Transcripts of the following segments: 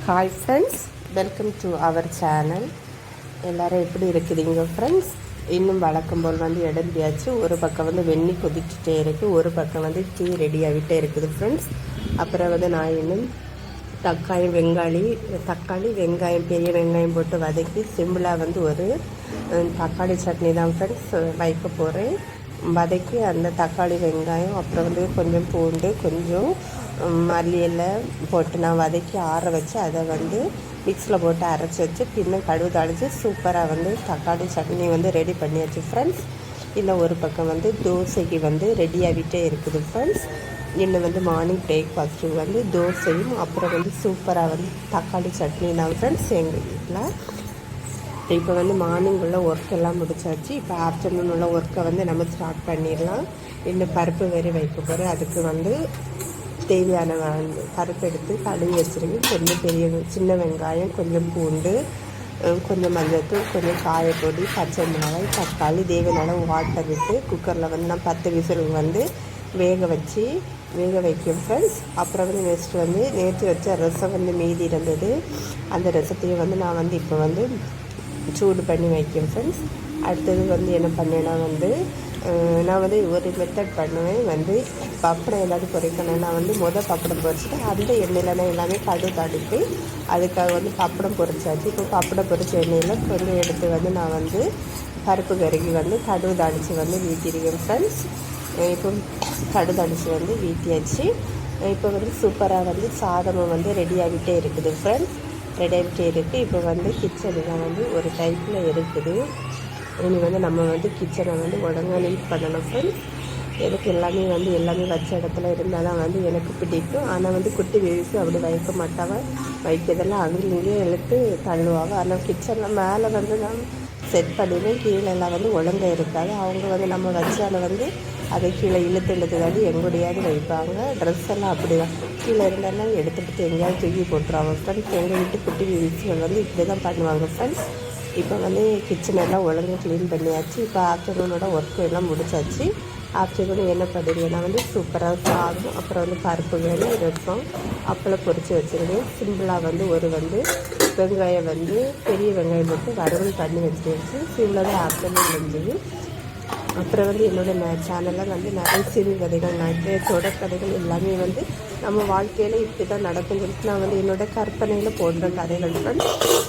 Hi friends welcome to our channel எல்லோரும் எப்படி இருக்குதுங்க ஃப்ரெண்ட்ஸ் இன்னும் வழக்கம் போல் வந்து இடம்பியாச்சு ஒரு பக்கம் வந்து வெண்ணி கொதிச்சுட்டே இருக்குது ஒரு பக்கம் வந்து டீ ரெடி ஆகிட்டே இருக்குது ஃப்ரெண்ட்ஸ் அப்புறம் வந்து நான் இன்னும் தக்காளி வெங்காளி தக்காளி வெங்காயம் பெரிய வெங்காயம் போட்டு வதக்கி சிம்பிளாக வந்து ஒரு தக்காளி சட்னி தான் ஃப்ரெண்ட்ஸ் வைக்க போகிறேன் வதக்கி அந்த தக்காளி வெங்காயம் அப்புறம் வந்து கொஞ்சம் பூண்டு கொஞ்சம் மல்லி இலை போட்டு நான் வதக்கி ஆற வச்சு அதை வந்து மிக்ஸில் போட்டு அரைச்சி வச்சு பின்ன கடுகு தாளித்து சூப்பராக வந்து தக்காளி சட்னி வந்து ரெடி பண்ணியாச்சு ஃப்ரெண்ட்ஸ் இல்லை ஒரு பக்கம் வந்து தோசைக்கு வந்து ரெடியாகிட்டே இருக்குது ஃப்ரெண்ட்ஸ் இன்னும் வந்து மார்னிங் பிரேக்ஃபாஸ்ட்டு வந்து தோசையும் அப்புறம் வந்து சூப்பராக வந்து தக்காளி சட்னி தான் ஃப்ரெண்ட்ஸ் எங்கள் வீட்டில் இப்போ வந்து மார்னிங் உள்ள ஒர்க் எல்லாம் முடிச்சாச்சு. இப்போ ஆஃப்டர்நூன் உள்ள ஒர்க்கை வந்து நம்ம ஸ்டார்ட் பண்ணிடலாம். இன்னும் பருப்பு வேறு வைக்க போகிறேன் அதுக்கு வந்து தேவையான வந்து பருப்பு எடுத்து கழுவி வச்சிருக்கேன் கொஞ்சம் பெரிய சின்ன வெங்காயம் கொஞ்சம் பூண்டு கொஞ்சம் மஞ்சத்தூள் கொஞ்சம் காயப்பொடி பச்சை மிளகாய் தக்காளி. தேவையான வாட்டர் விட்டு குக்கரில் வந்து நான் பத்து விசிலுக்கு வந்து வேக வச்சு வேக வைக்கும் ஃப்ரெண்ட்ஸ் அப்புறம் வந்து நெக்ஸ்ட் வந்து நேற்று வச்ச ரசம் வந்து மீதி இருந்தது. அந்த ரசத்தையும் வந்து நான் வந்து இப்போ வந்து சூடு பண்ணி வைக்கும் ஃப்ரெண்ட்ஸ் அடுத்தது வந்து என்ன பண்ணேன்னா வந்து நான் வந்து ஒரு மெத்தட் பண்ணுவேன். வந்து பப்படம் ஏதாவது பொரிக்கணும் நான் வந்து மொதல் பப்படம் பொரிச்சிட்டு அந்த எண்ணெயில் எல்லாமே கடுகு தாளித்து அதுக்காக வந்து பப்படம் பொரிச்சாச்சு இப்போ பப்படம் பொரிச்ச எண்ணெயில் கொஞ்சம் எடுத்து வந்து நான் வந்து பருப்பு கருகி வந்து கடுகு தடிச்சு வந்து வீட்டிருக்கேன் ஃப்ரெண்ட்ஸ் இப்போ கடுகு தடிச்சு வந்து வீட்டியாச்சு. இப்போ வந்து சூப்பராக வந்து சாதமும் வந்து ரெடி ஆகிட்டே இருக்குது ஃப்ரெண்ட்ஸ் ரெடி ஆகிட்டே இருக்குது இப்போ வந்து கிச்சனில் வந்து ஒரு டைப்பில் இருக்குது. இனி வந்து நம்ம வந்து கிச்சனை வந்து ஒழுங்காக நீட் பண்ணணும் ஃப்ரெண்ட்ஸ் எனக்கு எல்லாமே வந்து எல்லாமே வச்ச இடத்துல இருந்தால் தான் வந்து எனக்கு பிடிக்கும். ஆனால் வந்து குட்டி வேவிக்கு அப்படி வைக்க மாட்டாங்க. வைக்கிறதெல்லாம் அங்கேயும் இங்கேயும் இழுத்து தள்ளுவாங்க. ஆனால் கிச்சனில் மேலே வந்து நான் செட் பண்ணிடுவேன். கீழே எல்லாம் வந்து ஒழுங்காக இருக்காது. அவங்க வந்து நம்ம வச்சால வந்து அதை கீழே இழுத்து இழுத்து வந்து எங்கூடையாவது வைப்பாங்க. ட்ரெஸ் எல்லாம் அப்படி தான் கீழே இருந்தாலும் எடுத்துக்கிட்டு எங்கேயாவது தூக்கி போட்டுருவாங்க. ஃப்ரெண்ட்ஸ் எங்கள் வீட்டு குட்டி வீச்சுகள் வந்து இப்படி தான் பண்ணுவாங்க ஃப்ரெண்ட்ஸ் இப்போ வந்து கிச்சன் எல்லாம் ஒழுங்காக க்ளீன் பண்ணியாச்சு. இப்போ ஆஃப்டர்நூனோட ஒர்க்கு எல்லாம் முடிச்சாச்சு. ஆஃப்டர்நூன் என்ன பண்ணுறீங்கன்னா வந்து சூப்பராக சாதம் அப்புறம் வந்து பருப்பு வேலை ரசம் அப்பளம் பொரித்து வச்சுருந்தேன். சிம்பிளாக வந்து ஒரு வந்து வெங்காயம் வந்து பெரிய வெங்காயம் போட்டு வறுவல் பண்ணி வச்சிருச்சு சிம்பிளாக தான் ஆஃப்டர்நூன் முடிஞ்சது. அப்புறம் வந்து என்னோட சேனலில் வந்து நிறைய சிறு கதைகள் நிறைய தொடர்கதைகள் எல்லாமே வந்து நம்ம வாழ்க்கையில் இப்படி தான் நடக்கும் சொல்லிட்டு நான் வந்து என்னோட கற்பனையில் போடுற கதைகள் friends.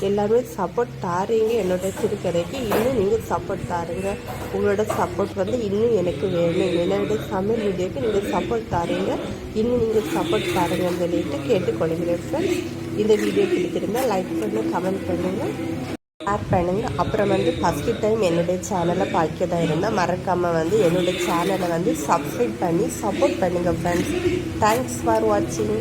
எல்லாமே சப்போர்ட் தாரீங்க என்னோட சிறுகதைக்கு இன்னும் நீங்கள் சப்போர்ட் தாருங்க. உங்களோட சப்போர்ட் வந்து இன்னும் எனக்கு வேணும். என்னோட சமையல் வீடியோக்கு நீங்கள் சப்போர்ட் தாரீங்க. இன்னும் நீங்கள் சப்போர்ட் தாருங்கன்னு சொல்லிட்டு கேட்டுக்கொள்கிறேன். ஃப்ரெண்ட்ஸ் இந்த வீடியோ பிடிச்சிருந்தால் லைக் பண்ணுங்கள் கமெண்ட் பண்ணுங்கள் ஷேர் பண்ணுங்க. அப்புறம் வந்து ஃபஸ்ட்டு டைம் என்னுடைய சேனலை பார்க்கதா இருந்தால் மறக்காமல் வந்து என்னுடைய சேனலை வந்து சப்ஸ்கிரைப் பண்ணி சப்போர்ட் பண்ணுங்கள் ஃப்ரெண்ட்ஸ் தேங்க்ஸ் ஃபார் வாட்சிங்